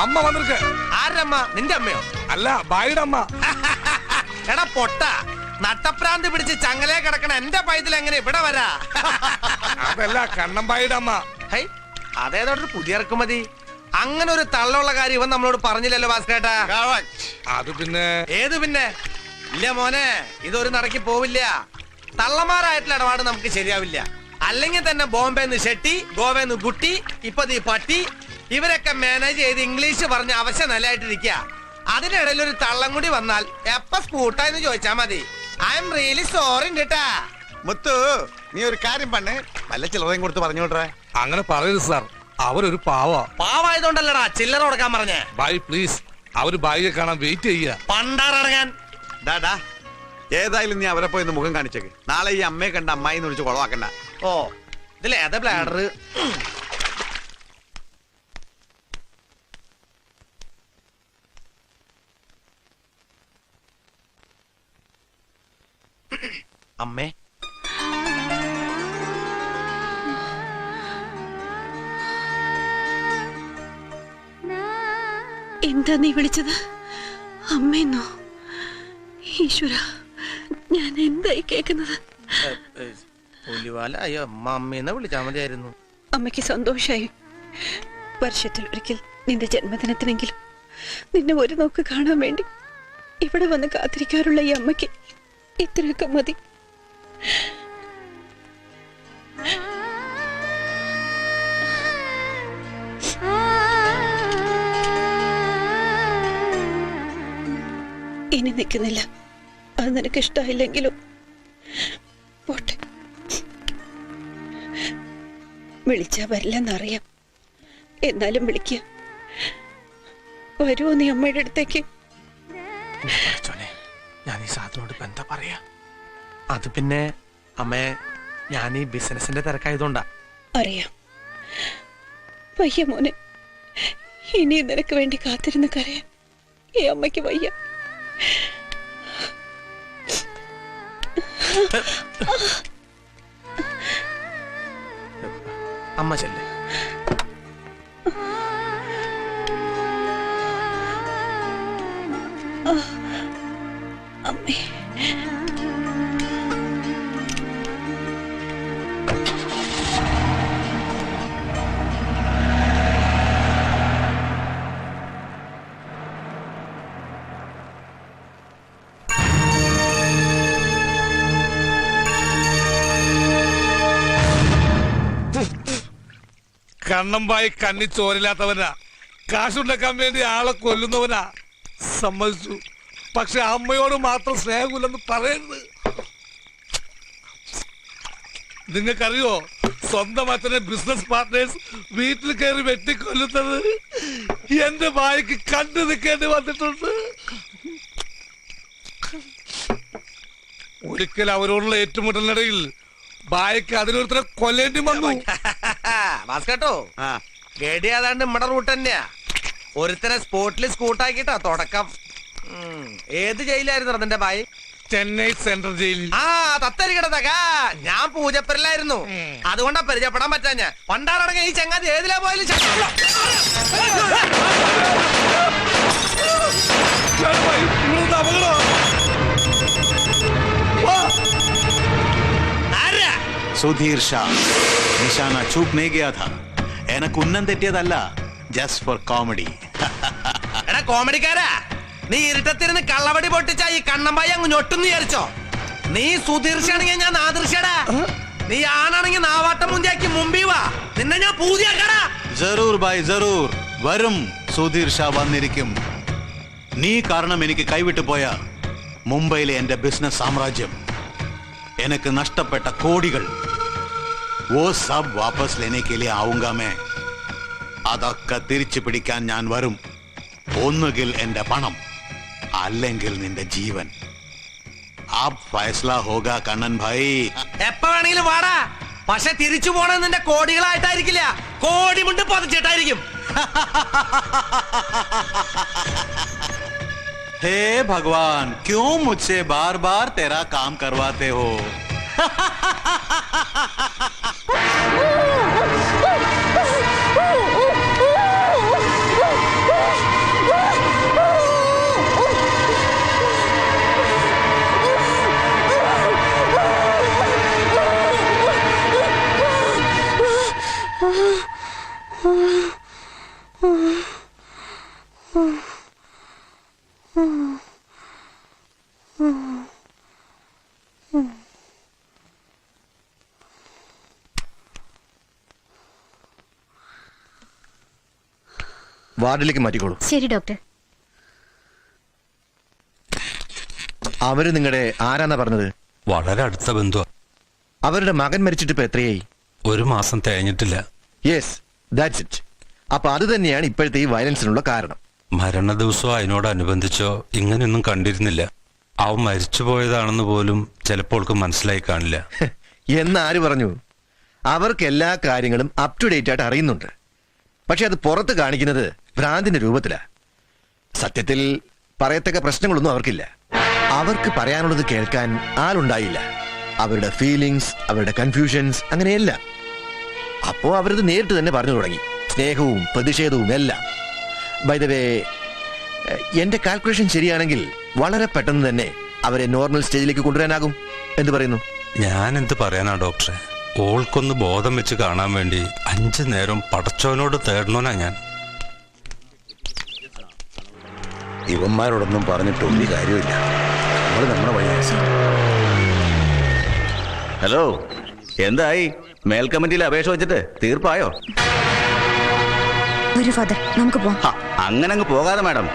അമ്മ വന്നിരിക്ക. ആരമ്മ? നിന്റെ അമ്മയോ? അല്ല ബായിയുടെ അമ്മ. എടാ പൊട്ട നട്ടപ്രാന്ത് പിടിച്ച് ചങ്ങലേ കിടക്കണ എന്റെ പൈതൽ എങ്ങനെ ഇവിടെ വരാ? അതല്ല കണ്ണമ്പായിയുടെ അമ്മ. ഹൈ അതേതോട്ടൊരു പുതിയ ഇറക്കുമതി അങ്ങനെ ഒരു തള്ളുള്ള കാര്യം ഇവൻ നമ്മളോട് പറഞ്ഞില്ലല്ലോ ഭാസ്കേട്ടാ അത് പിന്നെ? ഏത് പിന്നെ? ഇല്ല മോനെ ഇതൊരു നടക്കി പോവില്ല. തള്ളമാരായിട്ടുള്ള ഇടപാട് നമുക്ക് ശരിയാവില്ല. അല്ലെങ്കിൽ തന്നെ ബോംബെന്ന് ഷെട്ടി ഗോവന്ന് കുട്ടി ഇപ്പൊ നീ പട്ടി ഇവരൊക്കെ മാനേജ് ചെയ്ത് ഇംഗ്ലീഷ് പറഞ്ഞ് അവശ നിലയായിട്ടിരിക്കുക അതിനിടയിൽ ഒരു തള്ളം കൂടി വന്നാൽ എപ്പ സ്കൂട്ടാന്ന് ചോദിച്ചാ മതി. ഐ എം റിയലി സോറി കേട്ടാ മുത്തു നീ ഒരു കാര്യം പണ്ണ് നല്ല ചിലവയും കൊടുത്ത് പറഞ്ഞു വിട്രേ അങ്ങനെ പറയരുത് സാർ. അവരൊരു പാവ. പാവായതുകൊണ്ടല്ലടാ ചില്ലറ കൊടുക്കാൻ പറഞ്ഞേ. ബൈ പ്ലീസ് അവർ ബായിയെ കാണാൻ വെയിറ്റ് ചെയ്യുക പണ്ടാറടങ്ങാൻ. ഡാടാ ഏതായാലും നീ അവരെ പോയി മുഖം കാണിച്ചേക്ക്. നാളെ ഈ അമ്മയെ കണ്ട അമ്മായി എന്ന് വിളിച്ച് കൊളവാക്കണ്ട. ഓ ഇതിൽ ഏതാ ബ്ലാഡർ അമ്മേ. എന്താ നീ വിളിച്ചത്? അമ്മയെന്നോ ഈശ്വര ഞാൻ എന്തായി പുലിവാല അയ്യോ മതിയായിരുന്നു. അമ്മയ്ക്ക് സന്തോഷായി. വർഷത്തിൽ ഒരിക്കൽ നിന്റെ ജന്മദിനത്തിനെങ്കിലും നിന്നെ ഒരു നോക്ക് കാണാൻ വേണ്ടി ഇവിടെ വന്ന് കാത്തിരിക്കാറുള്ള ഈ അമ്മയ്ക്ക് ഇത്രയൊക്കെ മതി. ഇനി നിൽക്കുന്നില്ല. അത് നിനക്ക് ഇഷ്ടമായില്ലെങ്കിലും പോട്ടെ. വിളിച്ചാ വരില്ലെന്നറിയാം. എന്നാലും വിളിക്കുക വരുമോ നീ അമ്മയുടെ അടുത്തേക്ക്? ഞാൻ ഈ സാധനോട് ബന്ധം പറയാ? അത് പിന്നെ അമ്മേ ഞാൻ ഈ ബിസിനസിന്റെ തിരക്കായതുകൊണ്ടാ. അറിയാം. വയ്യ മോനെ. ഇനി നിനക്ക് വേണ്ടി കാത്തിരുന്ന് കരയാൻ. ഈ അമ്മയ്ക്ക് വയ്യ. കണ്ണമ്പായി കണ്ണി ചോരില്ലാത്തവനാ കാശുണ്ടാക്കാൻ വേണ്ടി ആളെ കൊല്ലുന്നവനാ. സമ്മതിച്ചു. പക്ഷെ അമ്മയോട് മാത്രം സ്നേഹമില്ലെന്ന് പറയരുത്. നിങ്ങൾക്കറിയോ സ്വന്തം അച്ഛനെ ബിസിനസ് പാർട്ട്നേഴ്സ് വീട്ടിൽ കയറി വെട്ടിക്കൊല്ലുന്നത് എന്റെ ഭാര്യക്ക് കണ്ടു നിൽക്കേണ്ടി വന്നിട്ടുണ്ട്. ഒരിക്കൽ അവരോടുള്ള ഏറ്റുമുട്ടലിനിടയിൽ ഭാര്യക്ക് അതിലൊരുത്തരെ കൊല്ലേണ്ടി വന്നു. ഭാസ്കട്ടോ ആ. ഗഡി ഏതാണ്ട് നമ്മുടെ റൂട്ട് തന്നെയാ. ഒരുത്തനെ സ്പോട്ടിൽ സ്കൂട്ടാക്കിട്ടാ തുടക്കം. ഉം. ഏത് ജയിലായിരുന്നു നിന്റെ ബായി ചെന്നൈ സെൻട്രൽ ജയിലിൽ ആ തത്തരികിടതക ഞാൻ പൂജപ്പരിലായിരുന്നു അതുകൊണ്ടാ പരിചയപ്പെടാൻ പറ്റാ ഞാൻ പണ്ടാറടങ്ങ ഈ ചങ്ങാതി ഏതിലാ പോയാലും ചക്ക- സുധീർ ഷാ. നിഷാന ചൂപ് നേ ഗയാ ഥാ എനക്ക് ഉന്നം തെറ്റിയതല്ല ജസ്റ്റ് ഫോർ കോമഡി എടാ കോമഡിക്കാരാ. നീ ഇരുട്ടത്തിരുന്ന് കള്ളവടി പൊട്ടിച്ച ഈ കണ്ണമ്പായി അങ്ങ് ഞൊട്ടുന്ന് വിചാരിച്ചോ? നീ സുധീർഷാണെങ്കിൽ ഞാൻ നാദൃശ്യടാ. നീ ആണാണെങ്കിൽ നാവാട്ടം മുന്തിയാക്കി മുമ്പി വാ. നിന്നെ ഞാൻ പൂതിയാക്കടാ. ജറൂർ ബായ് ജറൂർ വരും സുധീർ ഷാ വന്നിരിക്കും. നീ കാരണം എനിക്ക് കൈവിട്ടു പോയ മുംബൈയിലെ എന്റെ ബിസിനസ് സാമ്രാജ്യം. എനിക്ക് നഷ്ടപ്പെട്ട കോടികൾ. ഓ സബ് വാപ്പസ് ലേനെ കെ ലിയെ ആവുങ്കാ മേ അതൊക്കെ തിരിച്ചു പിടിക്കാൻ ഞാൻ വരും ഒന്നുകിൽ എന്റെ പണം അല്ലെങ്കിൽ നിന്റെ ജീവൻ ആപ് ഫൈസ്ല ഹോഗാ കണ്ണൻ ഭായി എപ്പ വേണമെങ്കിലും വാടാ പക്ഷെ തിരിച്ചു പോണ നിന്റെ കോടികളായിട്ടായിരിക്കില്ല കോടി മുണ്ട് പതിച്ചിട്ടായിരിക്കും हे भगवान क्यों मुझसे बार बार तेरा काम करवाते हो വാർഡിലേക്ക് മാറ്റിക്കോളൂ. ശരി ഡോക്ടർ. അവർ നിങ്ങളുടെ ആരാന്നാ പറഞ്ഞത്? വളരെ അടുത്ത ബന്ധു അവരുടെ മകൻ മരിച്ചിട്ട് ഇപ്പൊ എത്രയായി? ഒരു മാസം തേഞ്ഞിട്ടില്ല യെസ് ദാറ്റ്സ് ഇറ്റ് അപ്പൊ അത് തന്നെയാണ് ഇപ്പോഴത്തെ ഈ വയലൻസിനുള്ള കാരണം. മരണ ദിവസവും അതിനോടനുബന്ധിച്ചോ ഇങ്ങനെയൊന്നും കണ്ടിരുന്നില്ല. അവൻ മരിച്ചു പോയതാണെന്ന് പോലും ചിലപ്പോൾ മനസ്സിലായി കാണില്ല. എന്നാര് ആര് പറഞ്ഞു? അവർക്ക് എല്ലാ കാര്യങ്ങളും അപ് ടു ഡേറ്റ് ആയിട്ട് അറിയുന്നുണ്ട്. പക്ഷെ അത് പുറത്ത് കാണിക്കുന്നത് ഭ്രാന്തിന്റെ രൂപത്തിലാ. സത്യത്തിൽ പറയത്തക്ക പ്രശ്നങ്ങളൊന്നും അവർക്കില്ല. അവർക്ക് പറയാനുള്ളത് കേൾക്കാൻ ആളുണ്ടായില്ല. അവരുടെ ഫീലിങ്സ് അവരുടെ കൺഫ്യൂഷൻസ് അങ്ങനെയെല്ലാം. അപ്പോ അവരത് നേരിട്ട് തന്നെ പറഞ്ഞു തുടങ്ങി. സ്നേഹവും പ്രതിഷേധവും എല്ലാം. വൈദവേ എന്റെ കാൽക്കുലേഷൻ ശരിയാണെങ്കിൽ വളരെ പെട്ടെന്ന് തന്നെ അവരെ നോർമൽ സ്റ്റേജിലേക്ക് കൊണ്ടുവരാനാകും. എന്ന് പറയുന്നു? ഞാൻ എന്ത് പറയാനാ ഡോക്ടറെ ഓൾക്കൊന്ന് ബോധം വെച്ച് കാണാൻ വേണ്ടി അഞ്ചു നേരം പടച്ചോനോട് തേടണോനാ ഞാൻ. ഇവന്മാരോടൊന്നും പറഞ്ഞിട്ട് ഒരു കാര്യമില്ല നമ്മൾ നമ്മുടെ വഴി ഹലോ എന്തായി? മേൽ കമ്മിറ്റിയിൽ അപേക്ഷ വെച്ചിട്ട് തീർപ്പായോ? ഫാദർ. നമുക്ക് പോവാം. അങ്ങനെ അങ്ങ് പോകാതെ മാഡം.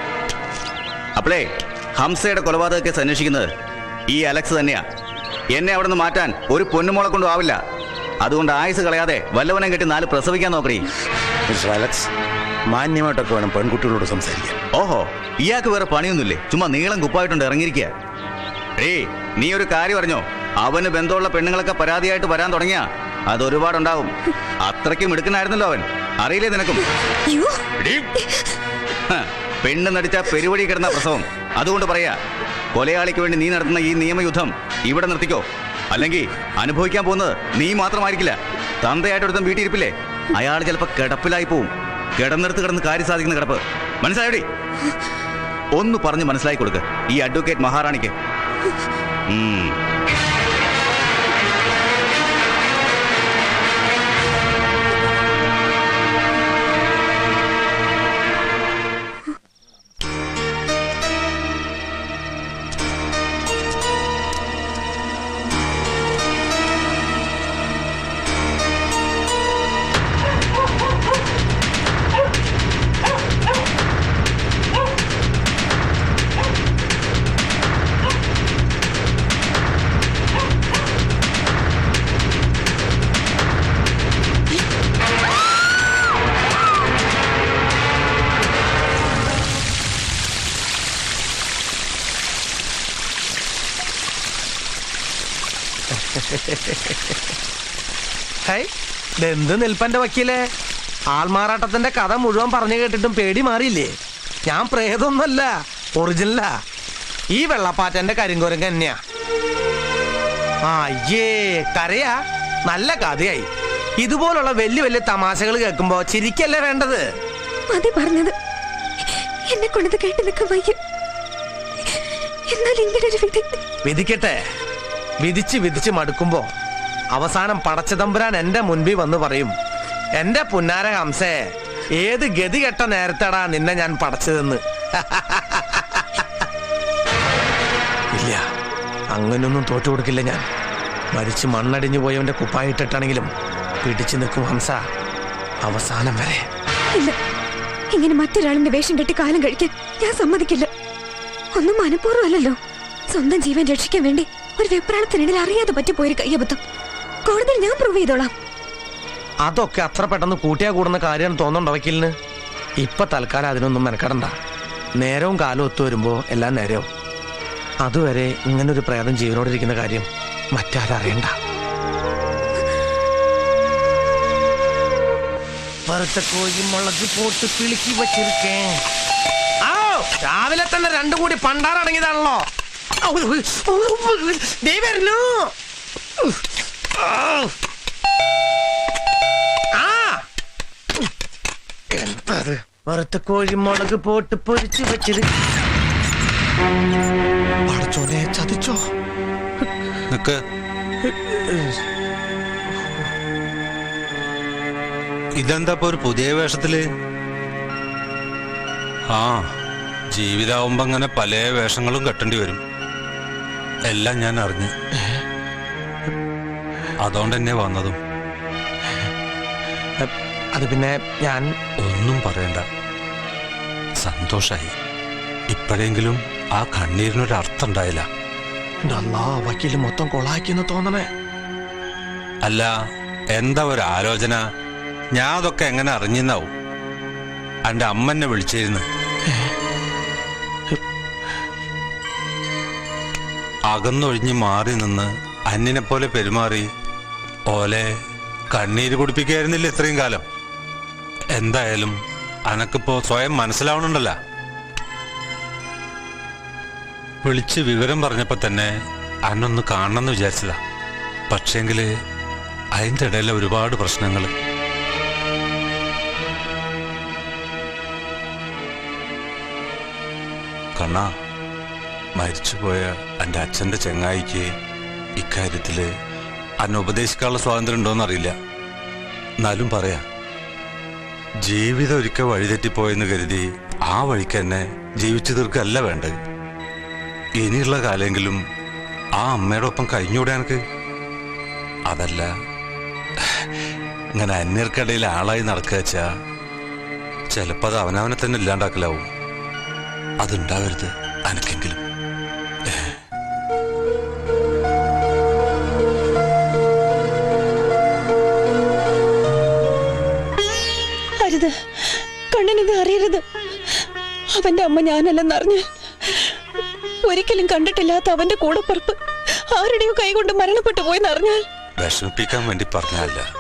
അപ്പളേ ഹംസയുടെ കൊലപാതക കേസ് അന്വേഷിക്കുന്നത് ഈ അലക്സ് തന്നെയാ. എന്നെ അവിടെ നിന്ന് മാറ്റാൻ ഒരു പൊന്നുമോളെ കൊണ്ടും ആവില്ല. അതുകൊണ്ട് ആയുസ് കളയാതെ വല്ലവനം കെട്ടി നാല് പ്രസവിക്കാൻ നോക്കണേ മിസ്റ്റർ അലക്സ് മാന്യമായിട്ടൊക്കെ വേണം പെൺകുട്ടികളോട് സംസാരിക്കാൻ. ഓഹോ ഇയാൾക്ക് വേറെ പണിയൊന്നുമില്ലേ? ചുമ്മാ നീളം കുപ്പായിട്ടുണ്ട് ഇറങ്ങിയിരിക്കുക. ഏയ് നീ ഒരു കാര്യം അറിഞ്ഞോ? അവന് ബന്ധമുള്ള പെണ്ണുങ്ങളൊക്കെ പരാതിയായിട്ട് വരാൻ തുടങ്ങിയ. അത് ഒരുപാടുണ്ടാവും. അത്രയ്ക്കും എടുക്കണായിരുന്നല്ലോ അവൻ. അറിയില്ലേ നിനക്കും? പെണ്ണ് നടിച്ച പെരുവഴി കിടന്ന പ്രസവം. അതുകൊണ്ട് പറയാ കൊലയാളിക്ക് വേണ്ടി നീ നടത്തുന്ന ഈ നിയമയുദ്ധം ഇവിടെ നിർത്തിക്കോ. അല്ലെങ്കിൽ അനുഭവിക്കാൻ പോകുന്നത് നീ മാത്രമായിരിക്കില്ല. തന്തയായിട്ട് ഒരുത്തം വീട്ടിൽ ഇരിപ്പില്ലേ അയാൾ ചിലപ്പോ കിടപ്പിലായി പോവും. കിടന്നിടത്ത് കിടന്ന് കാര്യം സാധിക്കുന്ന കിടപ്പ്. മനസ്സിലായോടി? ഒന്ന് പറഞ്ഞ് മനസ്സിലാക്കി കൊടുക്ക്. ഈ അഡ്വക്കേറ്റ് മഹാറാണിക്ക്. ഇതെന്ത് നിൽപ്പന്റെ വക്കീലേ? ആൾമാറാട്ടത്തിന്റെ കഥ മുഴുവൻ പറഞ്ഞു കേട്ടിട്ടും പേടി മാറിയില്ലേ? ഞാൻ പ്രേതൊന്നുമല്ല ഒറിജിനലാ ഈ വെള്ളപ്പാറ്റന്റെ കരിങ്കുരങ്ക തന്നെയാ. ആ അയ്യേ കരയാ. നല്ല കഥയായി. ഇതുപോലുള്ള വലിയ വലിയ തമാശകൾ കേൾക്കുമ്പോ ചിരിക്കല്ലേ വേണ്ടത്? മതി പറഞ്ഞത്. എന്നെ കൊണ്ടത് കേട്ട് നിൽക്കാൻ വയ്യ. എന്നാൽ ഇങ്ങനെ ഒരു വിധി വിധിക്കട്ടെ. വിധിച്ച് വിധിച്ച് മടുക്കുമ്പോ അവസാനം പടച്ചതമ്പുരാൻ എന്റെ മുൻപിൽ വന്ന് പറയും എന്റെ പുന്നാര ഹംസേ ഏത് ഗതി കെട്ട നേരത്തെടാ നിന്നെ ഞാൻ പടച്ചതെന്ന്? ഇല്ല അങ്ങനൊന്നും തോറ്റു കൊടുക്കില്ല ഞാൻ. മരിച്ച് മണ്ണടിഞ്ഞു പോയവന്റെ കുപ്പായിട്ടിട്ടാണെങ്കിലും പിടിച്ചു നിൽക്കും ഹംസ. അവസാനം വരെ. ഇല്ല ഇങ്ങനെ മറ്റൊരാളിന്റെ വേഷം കെട്ടി കാലം കഴിക്കാൻ ഞാൻ സമ്മതിക്കില്ല. ഒന്നും മനഃപൂർവമല്ലല്ലോ. സ്വന്തം ജീവൻ രക്ഷിക്കാൻ വേണ്ടി ഒരു വെപ്രാളത്തിനിടയിൽ അറിയാതെ പറ്റിപ്പോയൊരു കയ്യബദ്ധം. കോടതിയിൽ ഞാൻ പ്രൂവ് ചെയ്തോളാം. അതൊക്കെ അത്ര പെട്ടെന്ന് കൂട്ടിയാ കൂടുന്ന കാര്യമാണ് തോന്നുന്നുണ്ടോ വക്കീലിന്? ഇപ്പൊ തൽക്കാലം അതിനൊന്നും മെനക്കെടണ്ട. നേരവും കാലവും ഒത്തു വരുമ്പോ എല്ലാം നേരവും അതുവരെ ഇങ്ങനെ ഒരു പ്രേതം ജീവനോടിരിക്കുന്ന കാര്യം മറ്റാരറിയണ്ട. വറുത്ത കോഴി മുളക് പോട്ട് പിളുക്കി വച്ചിരിക്കേ. ആ രാവിലെ തന്നെ രണ്ടും കൂടി പണ്ടാറടങ്ങിയതാണല്ലോ. ഔ, എന്തത് വറുത്ത കോഴി മുളക് പോട്ട് പൊരിച്ചു വെച്ചത്. പഠിച്ചോനെ ചതിച്ചോ? നിക്ക്. ഇതെന്താ ഇപ്പൊ ഒരു പുതിയ വേഷത്തിൽ? ആ ജീവിതാവുമ്പോ അങ്ങനെ പല വേഷങ്ങളും കെട്ടേണ്ടി വരും. എല്ലാം ഞാൻ അറിഞ്ഞു. അതുകൊണ്ട് തന്നെ വന്നതും അത് പിന്നെ ഞാൻ ഒന്നും പറയണ്ട. സന്തോഷായി. ഇപ്പോഴെങ്കിലും ആ കണ്ണീരിനൊരു അർത്ഥം ഉണ്ടായില്ല വക്കീൽ മൊത്തം കൊളാക്കിന്ന് തോന്നണേ. അല്ല എന്താ ഒരു ആലോചന ഞാൻ അതൊക്കെ എങ്ങനെ അറിഞ്ഞെന്നാവും? എന്റെ അമ്മനെ വിളിച്ചിരുന്നു. അകന്നൊഴിഞ്ഞ് മാറി നിന്ന് അന്നിനെ പോലെ പെരുമാറി ഓലെ കണ്ണീര് കുടിപ്പിക്കായിരുന്നില്ല ഇത്രയും കാലം. എന്തായാലും അനക്കിപ്പോ സ്വയം മനസ്സിലാവണുണ്ടല്ല. വിളിച്ച് വിവരം പറഞ്ഞപ്പോ തന്നെ അന്നൊന്ന് കാണണമെന്ന് വിചാരിച്ചതാ. പക്ഷേങ്കിൽ അതിന്റെ ഇടയിലെ ഒരുപാട് പ്രശ്നങ്ങൾ കണ്ണ മരിച്ചുപോയ എന്റെ അച്ഛന്റെ ചെങ്ങായിക്ക് ഇക്കാര്യത്തിൽ അന്നെ ഉപദേശിക്കാനുള്ള സ്വാതന്ത്ര്യം ഉണ്ടോന്ന് അറിയില്ല. എന്നാലും പറയാം. ജീവിതം ഒരിക്കൽ വഴിതെറ്റിപ്പോയെന്ന് കരുതി ആ വഴിക്ക് തന്നെ ജീവിച്ചു തീർക്കല്ല വേണ്ടത്. ഇനിയുള്ള കാലെങ്കിലും ആ അമ്മയുടെ ഒപ്പം കഴിഞ്ഞൂടെ എനിക്ക്? അതല്ല ഇങ്ങനെ അന്യർക്കിടയിൽ ആളായി നടക്കുക വെച്ചാ ചിലപ്പോൾ അത് അവനവനെ തന്നെ ഇല്ലാണ്ടാക്കലാവും. അതുണ്ടാവരുത് അനക്കെങ്കിലും. അവന്റെ അമ്മ ഞാനല്ലെന്നറിഞ്ഞ്. ഒരിക്കലും കണ്ടിട്ടില്ലാത്ത അവന്റെ കൂടപ്പുറപ്പ് ആരുടെയോ കൈകൊണ്ട് മരണപ്പെട്ടു പോയെന്നറിഞ്ഞാൽ. വിഷമിപ്പിക്കാൻ വേണ്ടി പറഞ്ഞല്ല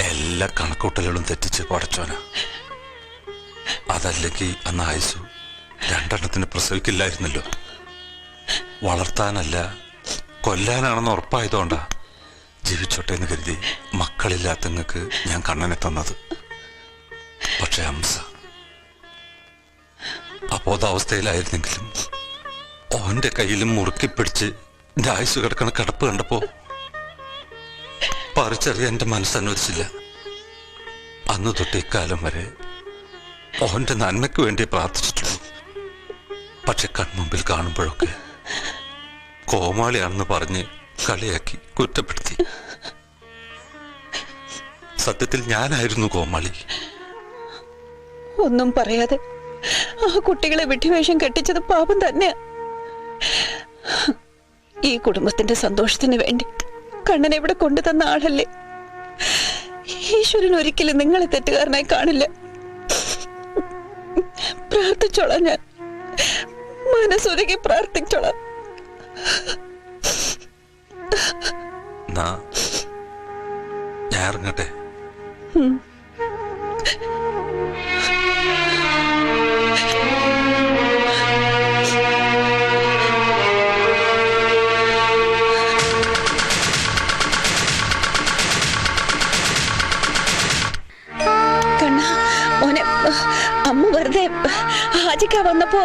എല്ലാ കണക്കൂട്ടലുകളും തെറ്റിച്ച് പടച്ചോന. അതല്ലെങ്കിൽ അന്ന് ആയുസു രണ്ടെണ്ണത്തിന് പ്രസവിക്കില്ലായിരുന്നല്ലോ. വളർത്താനല്ല കൊല്ലാനാണെന്ന് ഉറപ്പായതുകൊണ്ടാ ജീവിച്ചോട്ടെ എന്ന് കരുതി മക്കളില്ലാത്തങ്ങൾക്ക് ഞാൻ കണ്ണനെ തന്നത്. പക്ഷെ ഹംസ അബോധാവസ്ഥയിലായിരുന്നെങ്കിലും ഓന്റെ കയ്യിലും മുറുക്കി പിടിച്ച് ആയുസ് കിടക്കണ കിടപ്പ് കണ്ടപ്പോ പറിച്ചറിയാൻ എന്റെ മനസ്സനുവദിച്ചില്ല അന്ന് തൊട്ട് ഇക്കാലം വരെ ഓന്റെ നന്മയ്ക്ക് വേണ്ടി പ്രാർത്ഥിച്ചിട്ടുള്ളൂ. പക്ഷെ കൺമുമ്പിൽ കാണുമ്പോഴൊക്കെ കോമാളിയാണെന്ന് പറഞ്ഞ് കളിയാക്കി കുറ്റപ്പെടുത്തി. സത്യത്തിൽ ഞാനായിരുന്നു കോമാളി. ഒന്നും പറയാതെ ആ കുട്ടികളെ വിട്ടുവേഷം കെട്ടിച്ചത് പാപം തന്നെയാ ഈ കുടുംബത്തിന്റെ സന്തോഷത്തിന് വേണ്ടി കണ്ണനെ ഇവിടെ കൊണ്ടുതന്ന ആളല്ലേ? ഈശ്വരൻ ഒരിക്കലും നിങ്ങളെ തെറ്റുകാരനായി കാണില്ല. പ്രാർത്ഥിച്ചോളാം ഞാൻ. മനസ്സൊരുക്കി പ്രാർത്ഥിച്ചോളാം. ഞാൻ ഇറങ്ങട്ടെ. വന്നപ്പോ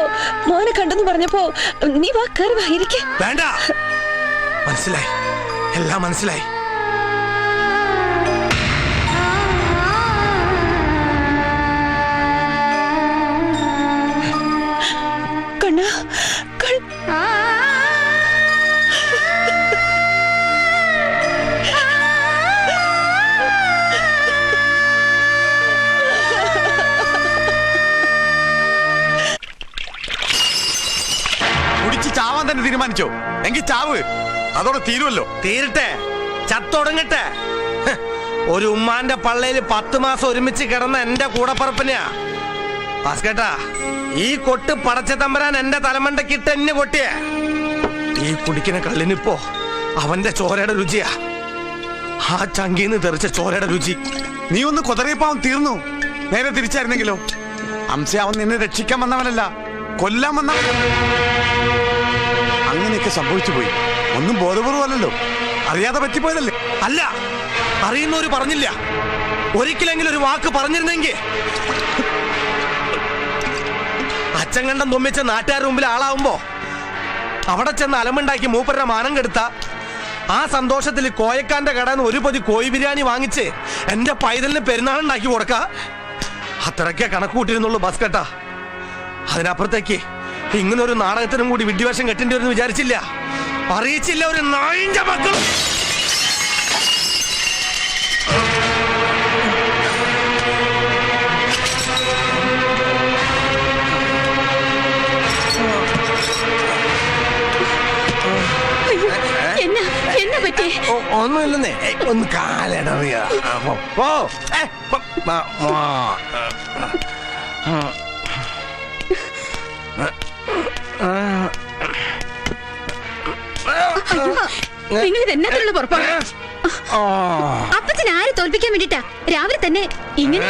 മോനെ കണ്ടെന്ന് പറഞ്ഞപ്പോ നീ വാ കയറി വാ ഇരിക്കേ. വേണ്ട. മനസ്സിലായി. എല്ലാം മനസ്സിലായി. തീരുമാനിച്ചോ? എങ്കിൽ ചാവ്. അതോടെ തീരുമല്ലോ തീരട്ടെ. ചത്തൊടങ്ങട്ടെ ഒരു ഉമ്മാന്റെ പള്ളയിൽ പത്ത് മാസം ഒരുമിച്ച് കിടന്ന എന്റെ കൂടപ്പറപ്പിനെയാ. ഭാസ്കേട്ടാ ഈ കൊട്ട് പടച്ച തമ്പരാൻ എന്റെ തലമണ്ടക്കിട്ട് എന്നെ കൊട്ടിയേ. ഈ കുടിക്കുന്ന കള്ളിനിപ്പോ അവന്റെ ചോരയുടെ രുചിയാ. ആ ചങ്കീന്ന് തെറിച്ച ചോരയുടെ രുചി. നീ ഒന്ന് കൊതറിയപ്പാവൻ തീർന്നു. നേരെ തിരിച്ചായിരുന്നെങ്കിലോ? അംസ അവൻ നിന്നെ രക്ഷിക്കാൻ വന്നവനല്ല കൊല്ലാൻ വന്നവൻ. അങ്ങനെയൊക്കെ സംഭവിച്ചു പോയി. ഒന്നും ബോധപൂർവമല്ലല്ലോ അറിയാതെ പറ്റിപ്പോയതല്ലേ? അല്ല അറിയുന്നവര് പറഞ്ഞില്ല. ഒരിക്കലെങ്കിലും ഒരു വാക്ക് പറഞ്ഞിരുന്നെങ്കിൽ അച്ഛൻ കണ്ടം തുമ്മിച്ച നാട്ടുകാരുടെ മുമ്പിൽ ആളാവുമ്പോ അവിടെ ചെന്ന് അലമുണ്ടാക്കി മൂപ്പരുടെ മാനം കെടുത്ത. ആ സന്തോഷത്തിൽ കോയക്കാന്റെ കടന്ന് ഒരു പൊതി കോഴി ബിരിയാണി വാങ്ങിച്ച് എന്റെ പൈതലിന് പെരുന്നാളുണ്ടാക്കി കൊടുക്ക. അത്രയ്ക്കേ കണക്കൂട്ടിരുന്നുള്ളൂ ബസ് കേട്ടാ. അതിനപ്പുറത്തേക്ക് ഇങ്ങനെ ഒരു നാടകത്തിനും കൂടി വിഡ്ഢിവേഷം കെട്ടേണ്ടി വരുമെന്ന് വിചാരിച്ചില്ല. അറിയിച്ചില്ല ഒരു നായിന്റെ മക്കൾ ഒന്നുമില്ലെന്നേ. ഒന്ന് കാലിടറിയ നിങ്ങൾ ഇത് എന്നാത്തിനുള്ള പുറപ്പാട് ഓ, അപ്പച്ചൻ ആരെ തോൽപ്പിക്കാൻ വേണ്ടിട്ടാ? രാവിലെ തന്നെ ഇങ്ങനെ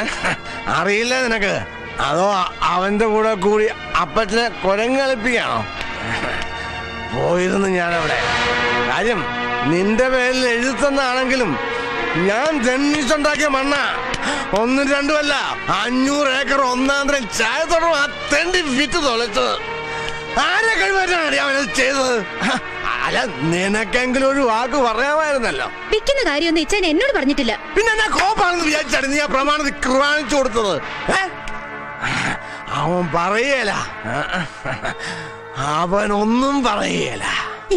അറിയില്ല നിനക്ക്. അതോ അവന്റെ കൂടെ കൂടി അപ്പച്ചനെ കൊരങ്ങളിപ്പിക്കാണോ? പോയിരുന്നു ഞാനവിടെ. കാര്യം നിന്റെ പേരിൽ എഴുത്തെന്നാണെങ്കിലും ഞാൻ ജന്മിച്ചുണ്ടാക്കിയ മണ്ണ. ഒന്നും രണ്ടുമല്ല അഞ്ഞൂറ് ഏക്കർ ഒന്നാന്തരം തരം ചായത്തോടും ആ തെണ്ടി വിറ്റ് തൊലച്ചത് ആരെ അവനത് ചെയ്തത്? അല്ല നിനക്കെങ്കിലും ഒരു വാക്ക് പറയാമായിരുന്നല്ലോ. വിൽക്കുന്ന കാര്യമൊന്നും ഇച്ചൻ എന്നോട് പറഞ്ഞിട്ടില്ല. പിന്നെ എന്നാ കോപ്പാണെന്ന് വിചാരിച്ചാണ് നീ ആ പ്രമാണത്തിൽ കൃപാണിച്ചു കൊടുത്തത്? അവൻ പറയേല. അവനൊന്നും പറയേല.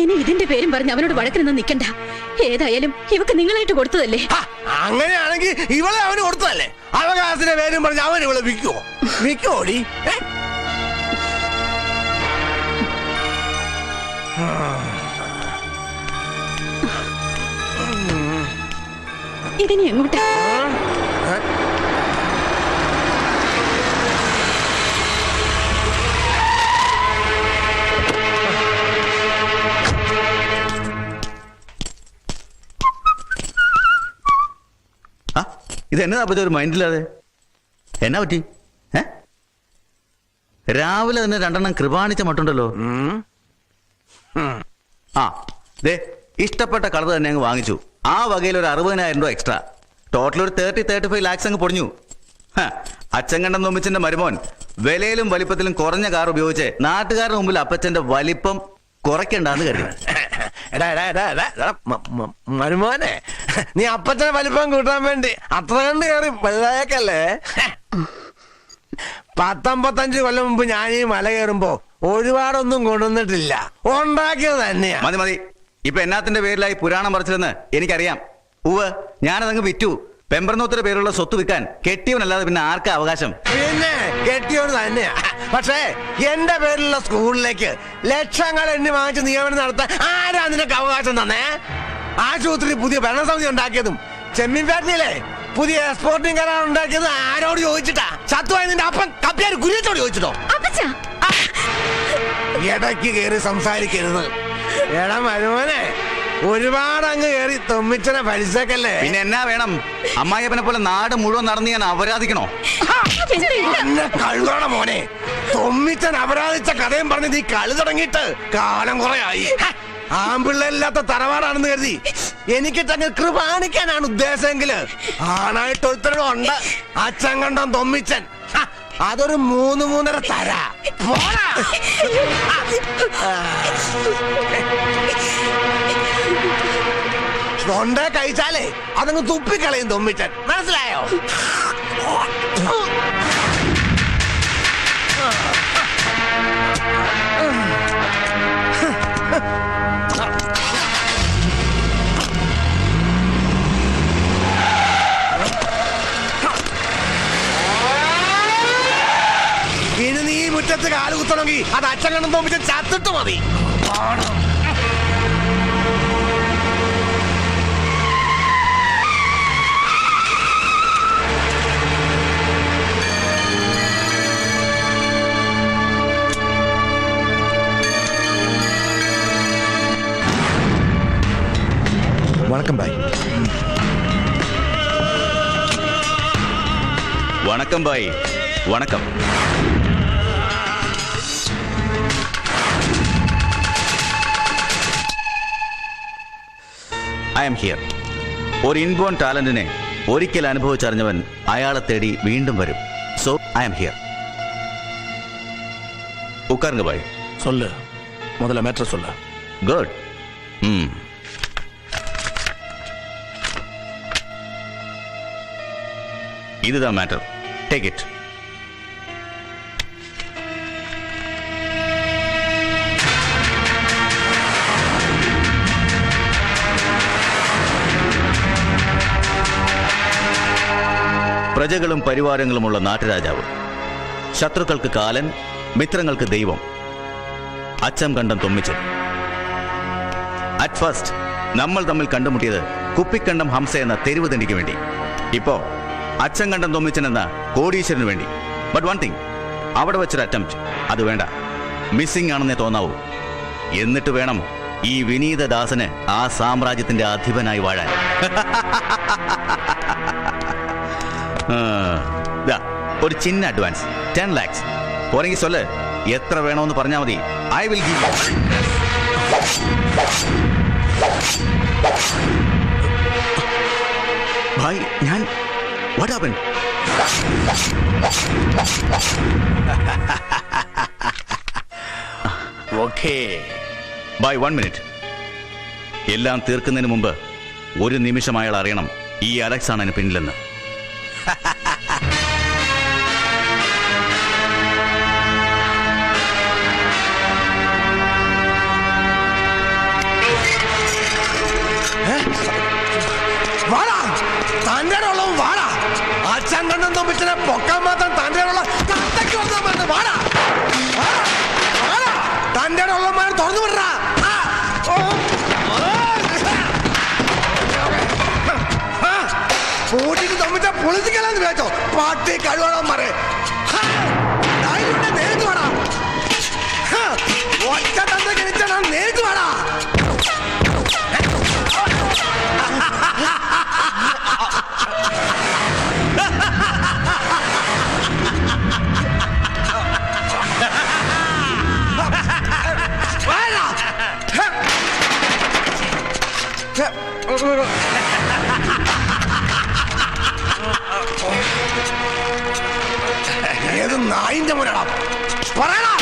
ഇനി ഇതിന്റെ പേരും പറഞ്ഞ് അവനോട് വഴക്കിനൊന്നും നിക്കണ്ട. ഏതായാലും ഇവക്ക് നിങ്ങളായിട്ട് കൊടുത്തതല്ലേ? അങ്ങനെയാണെങ്കിൽ ഇവളെ അവന് കൊടുത്തതല്ലേ? അവകാശത്തിന്റെ പേരും പറഞ്ഞ് അവൻ ഇവളെ വിൽക്കുവോ? വിൽക്കുവോടി? ഏ? ഇതിനി എങ്ങോട്ടാ? ഇത് എന്നതാ പറ്റി ഒരു മൈൻഡില്ലാതെ? എന്നാ പറ്റി? ഏ? രാവിലെ തന്നെ രണ്ടെണ്ണം കൃപാണിച്ച മട്ടുണ്ടല്ലോ. ആ ദേ ഇഷ്ടപ്പെട്ട കളർ തന്നെ അങ്ങ് വാങ്ങിച്ചു. ആ വകയിൽ ഒരു അറുപതിനായിരം രൂപ എക്സ്ട്രാ ടോട്ടൽ ഒരു തേർട്ടി തേർട്ടി ഫൈവ് ലാക്സ് അങ്ങ് പൊടിഞ്ഞു. അച്ചങ്കണ്ടൻ നോമിച്ചന്റെ മരുമോൻ വിലയിലും വലിപ്പത്തിലും കുറഞ്ഞ കാർ ഉപയോഗിച്ച് നാട്ടുകാരുടെ മുമ്പിൽ അപ്പച്ചന്റെ വലിപ്പം കുറയ്ക്കണ്ടെന്ന് കരുതി. മരുമോനെ നീ അപ്പച്ചന്റെ വലിപ്പം കൂട്ടാൻ വേണ്ടി അത്ര കണ്ട് കയറി വലുതായേക്കല്ലേ? പത്തമ്പത്തഞ്ച് കൊല്ലം മുമ്പ് ഞാൻ ഈ മല കയറുമ്പോ ഒരുപാടൊന്നും കൊണ്ടുവന്നിട്ടില്ല. ഉണ്ടാക്കിയത് തന്നെയാ. മതി മതി. ഇപ്പൊ എന്നാത്തിന്റെ പേരിലായി പുരാണം പറിച്ചില്ലെന്ന് എനിക്കറിയാം. ഉവ് ഞാനതങ്ങ് വിറ്റു. പെമ്പർനോത്തിന്റെ പേരുള്ള സ്വത്ത് വിൽക്കാൻ കെട്ടിയവനല്ലാതെ പിന്നെ ആർക്കാ അവകാശം? പിന്നെ കെട്ടിയവൻ തന്നെയാ. പക്ഷേ എന്റെ പേരിലുള്ള സ്കൂളിലേക്ക് ലക്ഷങ്ങൾ എണ്ണി വാങ്ങിച്ച് നിയമനം നടത്താൻ ആരാ നിനക്ക് അവകാശം തന്നേ? ആശുപത്രി പുതിയ ഭരണസമിതി ഉണ്ടാക്കിയതും ചെമ്മീൻ ഫാക്ടറിയിലെ പുതിയ എക്സ്പോർട്ടിംഗ് കരാർ ഉണ്ടാക്കിയത് ആരോട് ചോദിച്ചിട്ടാ? ചത്തുവായ നിന്റെ അപ്പൻ കപ്പിയാർ കുര്യത്തോട് ചോദിച്ചിട്ടോ? അപ്പച്ച. ഇടയ്ക്ക് കയറി സംസാരിക്കരുത്. എടാ മരുമോനെ ഒരുപാട് അങ്ങ് കയറി തൊമ്മിച്ചനെ പരിസക്കല്ലേ പിന്നെ എന്നാ വേണം? അമ്മായിയപ്പനെ പോലെ നാട് മുഴുവൻ നടന്ന് ഞാൻ അപരാധിക്കണോ? എന്നെ കഴുകണ മോനെ. തൊമ്മിച്ചൻ അപരാധിച്ച കഥയും പറഞ്ഞ് നീ കളി തുടങ്ങിയിട്ട് കാലം കുറയായി ആമ്പിള്ളയില്ലാത്ത തറവാടാണെന്ന് കരുതി. എനിക്ക് തന്നെ കൃപാണിക്കാനാണ് ഉദ്ദേശമെങ്കിൽ. ആണായിട്ട് ഒരുത്തരും ഉണ്ട് അച്ഛൻ കണ്ടം തൊമ്മിച്ചൻ അതൊരു മൂന്ന് മൂന്നര തര. പോടാ. തൊണ്ട കഴിച്ചാലേ അതങ്ങ് തുപ്പിക്കളയും തൊമ്മിച്ചൻ. മനസ്സിലായോ? മുറ്റത്ത് കാൽ കുത്തണമെങ്കിൽ അത് അച്ഛൻ കണ്ണും തോന്നിച്ച് ചത്തിട്ട് മതി. വണക്കം ബായ്. വണക്കം ബായി. വണക്കം. ഐ എം ഹിയർ ഒരു ഇൻബോൺ ടാലന്റിനെ ഒരിക്കൽ അനുഭവിച്ചറിഞ്ഞവൻ അയാളെ തേടി വീണ്ടും വരും so I am here ഉക്കാറുങ്ക bye சொல்லு முதல்ல மேட்ரு சொல்லு குட் ம் இதுதான் மேட்டர் டேக் இட் പ്രജകളും പരിവാരങ്ങളുമുള്ള നാട്ടുരാജാവ്. ശത്രുക്കൾക്ക് കാലൻ മിത്രങ്ങൾക്ക് ദൈവം. അച്ഛം കണ്ടം തുമ്മിച്ചു അറ്റ് ഫസ്റ്റ് നമ്മൾ തമ്മിൽ കണ്ടുമുട്ടിയത് കുപ്പിക്കണ്ടം ഹംസ എന്ന തെരുവ് തണ്ടിക്ക് വേണ്ടി. ഇപ്പോ അച്ഛൻ കണ്ടം തൊമ്മിച്ചൻ എന്ന കോടീശ്വരന് വേണ്ടി. ബട്ട് വൺ തിങ് അവിടെ വെച്ചൊരു അറ്റംപ്റ്റ് അത് വേണ്ട. മിസ്സിംഗ് ആണെന്നേ തോന്നാവൂ. എന്നിട്ട് വേണം ഈ വിനീതദാസന് ആ സാമ്രാജ്യത്തിന്റെ അധിപനായി വാഴാൻ. ദാ, ഒരു ചിന്ന അഡ്വാൻസ്. ടെൻ ലാക്സ്. പോരെങ്കിൽ സൊല്ല്. എത്ര വേണമെന്ന് പറഞ്ഞാൽ മതി. ഐ വിൽ ഗീവ് ഭായ് ഞാൻ what happen okay. Bye one minute എല്ലാം തീർക്കുന്നതിന് മുമ്പ് ഒരു നിമിഷം അയാൾ അറിയണം. ഈ അലക്സ് ആണ് അതിന് പിന്നിലെന്ന്. തൊമ്പിച്ചിനെ പൊക്കാൻ മാത്രം തന്റെ ഉള്ള തന്തയ്ക്ക് വന്നാൽ മതി. വാടാ. തന്റെ ഉള്ള ഉള്ളമാരെ തുറന്നു വിടറാ പൂട്ടിട്ട് തമ്മിച്ച പൊളിച്ചിക്കലെന്ന് വിചാരിച്ചോ പാട്ടി കഴിവണമാരെ നേരിട്ട് വേണം. ഒറ്റ തന്നെ നേരിട്ട് ഏത് നായിന്റെ മുരടാ പറയടാ.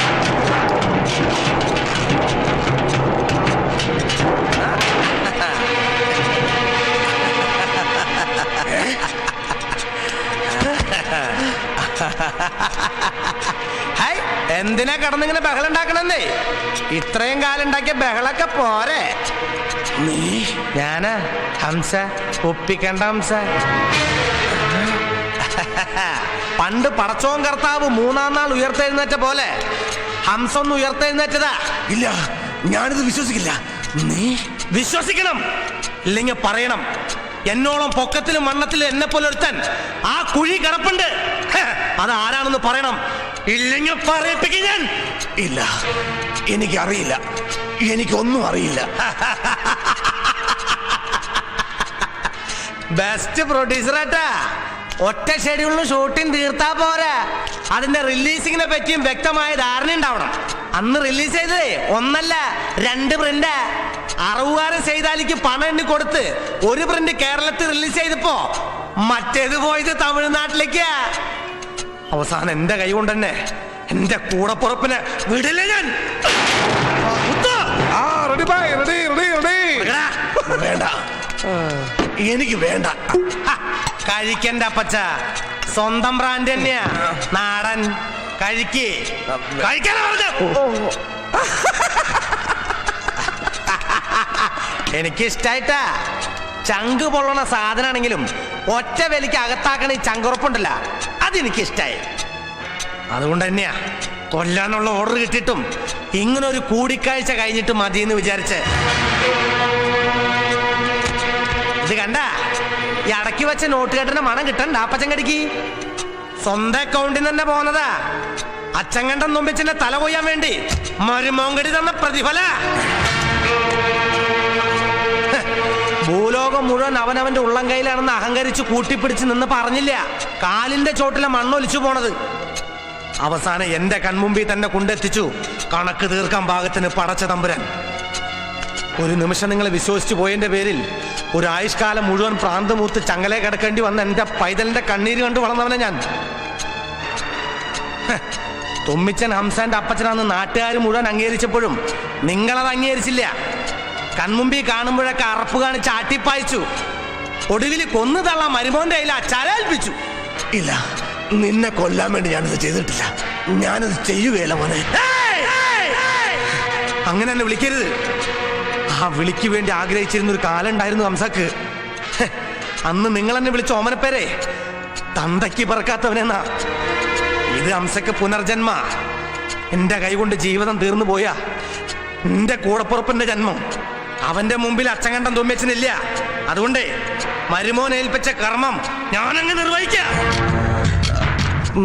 ഹായ് എന്തിനാ കിടന്നിങ്ങനെ ബഹളം ഉണ്ടാക്കണെന്നേ ഇത്രയും കാലം ഉണ്ടാക്കിയ ബഹളൊക്കെ പോരെ. നീ? ഞാനാ ഹംസ ഒപ്പിക്കണ്ട ഹംസ. പണ്ട് പടച്ചോൻ കർത്താവ് മൂന്നാം നാൾ ഉയർത്തെഴുന്നേറ്റ പോലെ ഹംസ ഒന്ന് ഉയർത്തെഴുന്നേറ്റതാ. ഇല്ല ഞാനിത് വിശ്വസിക്കില്ല. നീ വിശ്വസിക്കണം. ഇല്ലെങ്കിൽ പറയണം എന്നോളം പൊക്കത്തിലും മണ്ണത്തിലും എന്നെ പോലെ ഒരുത്തൻ ആ കുഴി കിടപ്പുണ്ട്. അത് ആരാണെന്ന് പറയണം. ഇല്ലെങ്കിൽ പറയിപ്പിക്കും ഞാൻ. ഇല്ല എനിക്കറിയില്ല. എനിക്കൊന്നും അറിയില്ല. ബെസ്റ്റ് പ്രൊഡ്യൂസറാട്ടാ ഒറ്റ ഷെഡ്യൂളിന് ഷൂട്ടിംഗ് തീർത്താ പോരാ. അതിന്റെ റിലീസിങ്ങിനെ പറ്റിയും വ്യക്തമായ ധാരണ ഉണ്ടാവണം. അന്ന് റിലീസ് ചെയ്തതേ ഒന്നല്ല രണ്ട് പ്രിന്റ് അറുപതാറ് ചെയ്താലിക്ക് പണം എണ്ണി കൊടുത്ത് ഒരു പ്രിന്റ് കേരളത്തിൽ റിലീസ് ചെയ്തപ്പോ മറ്റേത് പോയത് തമിഴ്നാട്ടിലേക്കാ. അവസാനം എന്റെ കൈ കൊണ്ട് തന്നെ എന്റെ കൂടപ്പുറപ്പിന് വിടില്ല ഞാൻ. വേണ്ട. എനിക്ക് വേണ്ട. കഴിക്കണ്ട അപ്പച്ച. സ്വന്തം ബ്രാൻഡ് തന്നെയാ. നാടൻ. കഴിക്ക്. കഴിക്കാനാ എനിക്കിഷ്ടായിട്ടാ. ചങ്ക് പൊള്ളണ സാധനാണെങ്കിലും ഒറ്റ വിലക്ക് അകത്താക്കണ ഈ ചങ്കുറപ്പുണ്ടല്ല അതെനിക്ക് ഇഷ്ടായി അതുകൊണ്ട് തന്നെയാ കൊല്ലാനുള്ള ഓർഡർ കിട്ടിയിട്ടും ഇങ്ങനൊരു കൂടിക്കാഴ്ച കഴിഞ്ഞിട്ട് മതി എന്ന് വിചാരിച്ച്. അടക്കി വെച്ച നോട്ട് കെട്ടിന്റെ മണം കിട്ടണ്ട അപ്പച്ചൻ കടിക്ക് സ്വന്തം അക്കൗണ്ടിൽ തന്നെ പോന്നതാ. അച്ചങ്കണ്ടൻ തുമ്പിച്ചിന്റെ തല കൊയ്യാൻ വേണ്ടി മരുമോങ്കടി തന്ന പ്രതിഫല. ഭൂലോകം മുഴുവൻ അവനവന്റെ ഉള്ളം കയ്യിലാണെന്ന് അഹങ്കരിച്ച് കൂട്ടിപ്പിടിച്ച് നിന്ന് പറഞ്ഞില്ല. കാലിന്റെ ചോട്ടിലെ മണ്ണൊലിച്ചു പോണത്. അവസാനം എന്റെ കൺമുമ്പിൽ തന്നെ കൊണ്ടെത്തിച്ചു. കണക്ക് തീർക്കാൻ ഭാഗത്തിന് പടച്ച തമ്പുരാൻ. ഒരു നിമിഷം നിങ്ങൾ വിശ്വസിച്ചു പോയതിന്റെ പേരിൽ ഒരു ആയുഷ്കാലം മുഴുവൻ പ്രാന്തമൂത്ത് ചങ്ങലെ കിടക്കേണ്ടി വന്ന എന്റെ പൈതലിന്റെ കണ്ണീര് കണ്ട് വളർന്നവനെ ഞാൻ. തുമ്മിച്ചൻ ഹംസാന്റെ അപ്പച്ചനാന്ന് നാട്ടുകാർ മുഴുവൻ അംഗീകരിച്ചപ്പോഴും നിങ്ങളത് അംഗീകരിച്ചില്ല. കൺമുമ്പിൽ കാണുമ്പോഴൊക്കെ അറപ്പ് കാണിച്ച് ആട്ടിപ്പായിച്ചു ഒടുവിൽ കൊന്നു തള്ളാൻ മരുമോന്റെ കയ്യിൽ അച്ചാരേൽപ്പിച്ചു ഇല്ല നിന്നെ കൊല്ലാൻ വേണ്ടി ഞാനിത് ചെയ്തിട്ടില്ല. ഞാനത് ചെയ്യുകയില്ല മോനെ. അങ്ങനെ എന്നെ വിളിക്കരുത്. ആ വിളിക്ക് വേണ്ടി ആഗ്രഹിച്ചിരുന്ന ഒരു കാലം ഉണ്ടായിരുന്നു ഹംസക്ക് അന്ന് നിങ്ങൾ എന്നെ വിളിച്ച ഓമനപ്പേരെ. തന്തയ്ക്ക് പറക്കാത്തവനെന്നാ. ഇത് ഹംസക്ക് പുനർജന്മ. എന്റെ കൈകൊണ്ട് ജീവിതം തീർന്നു പോയാ. എന്റെ കൂടപ്പുറപ്പിന്റെ ജന്മം. അവന്റെ മുമ്പിൽ അച്ചങ്കണ്ടം തുമ്മിച്ചനില്ല അതുകൊണ്ട് മരുമോൻ ഏൽപ്പിച്ച കർമ്മം ഞാനങ്ങ് നിർവഹിക്കാം.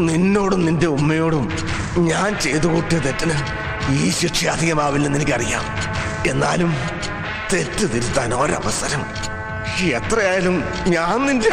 നിന്നോടും നിന്റെ ഉമ്മയോടും ഞാൻ ചെയ്തു കൂട്ടിയ തെറ്റിന് ഈ ശിക്ഷ അധികമാവില്ലെന്ന് എനിക്കറിയാം. എന്നാലും തെറ്റ് തിരുത്താൻ ഒരവസരം എത്രയായാലും ഞാൻ നിന്റെ!